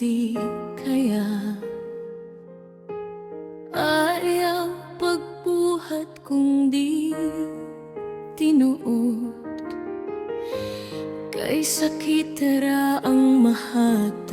di kaya. Ayaw pagbuhat kung di tinuot Kay sakit ra ang mahatag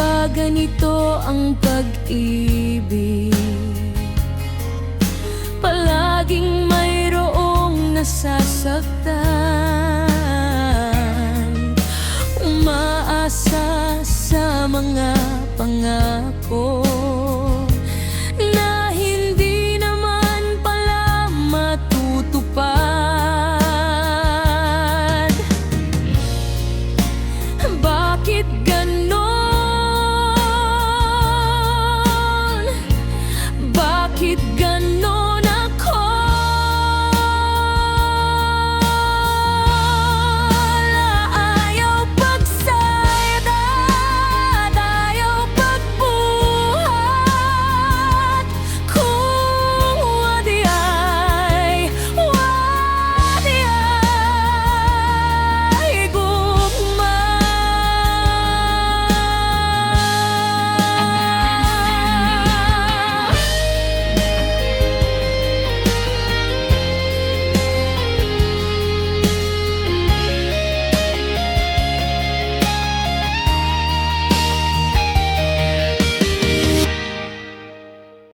ba ganito ang pag-ibig? Palaging mayroong nasasaktan Umaasa sa mga pangako